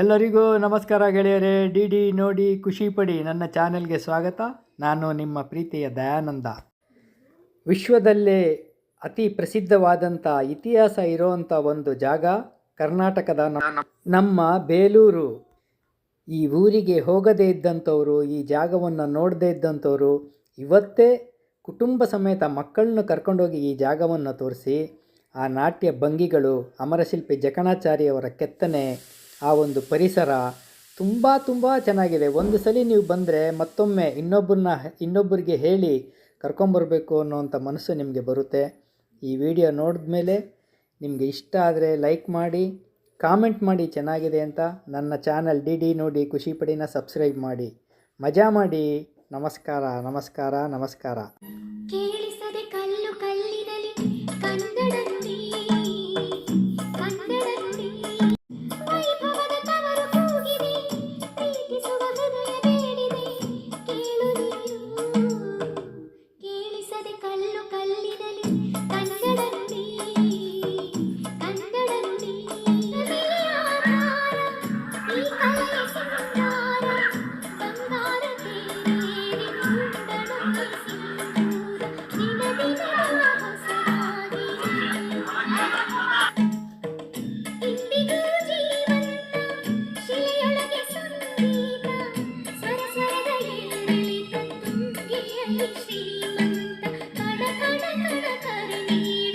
ಎಲ್ಲರಿಗೂ ನಮಸ್ಕಾರ ಗೆಳೆಯರೇ, ಡಿ ಡಿ ನೋಡಿ ಖುಷಿ ಪಡಿ ನನ್ನ ಚಾನೆಲ್ಗೆ ಸ್ವಾಗತ. ನಾನು ನಿಮ್ಮ ಪ್ರೀತಿಯ ದಯಾನಂದ. ವಿಶ್ವದಲ್ಲೇ ಅತಿ ಪ್ರಸಿದ್ಧವಾದಂಥ ಇತಿಹಾಸ ಇರೋವಂಥ ಒಂದು ಜಾಗ ಕರ್ನಾಟಕದ ನಮ್ಮ ಬೇಲೂರು. ಈ ಊರಿಗೆ ಹೋಗದೇ ಇದ್ದಂಥವರು, ಈ ಜಾಗವನ್ನು ನೋಡದೇ ಇದ್ದಂಥವರು, ಇವತ್ತೇ ಕುಟುಂಬ ಸಮೇತ ಮಕ್ಕಳನ್ನು ಕರ್ಕೊಂಡೋಗಿ ಈ ಜಾಗವನ್ನು ತೋರಿಸಿ, ಆ ನಾಟ್ಯ ಭಂಗಿಗಳು ಅಮರಶಿಲ್ಪಿ ಜಕಣಾಚಾರ್ಯವರ ಕೆತ್ತನೆ ಆ ಒಂದು ಪರಿಸರ ತುಂಬ ತುಂಬ ಚೆನ್ನಾಗಿದೆ. ಒಂದು ಸಲ ನೀವು ಬಂದರೆ ಮತ್ತೊಮ್ಮೆ ಇನ್ನೊಬ್ಬರನ್ನ ಇನ್ನೊಬ್ಬರಿಗೆ ಹೇಳಿ ಕರ್ಕೊಂಬರಬೇಕು ಅನ್ನೋವಂಥ ಮನಸ್ಸು ನಿಮಗೆ ಬರುತ್ತೆ. ಈ ವಿಡಿಯೋ ನೋಡಿದ ಮೇಲೆ ನಿಮಗೆ ಇಷ್ಟ ಆದರೆ ಲೈಕ್ ಮಾಡಿ, ಕಾಮೆಂಟ್ ಮಾಡಿ ಚೆನ್ನಾಗಿದೆ ಅಂತ ನನ್ನ ಚಾನಲ್ ಡಿ ಡಿ ನೋಡಿ ಖುಷಿ ಪಡಿನ ಸಬ್ಸ್ಕ್ರೈಬ್ ಮಾಡಿ. ಮಜಾ ಮಾಡಿ. ನಮಸ್ಕಾರ ನಮಸ್ಕಾರ ನಮಸ್ಕಾರ. ಕೇಳಿಸದೆ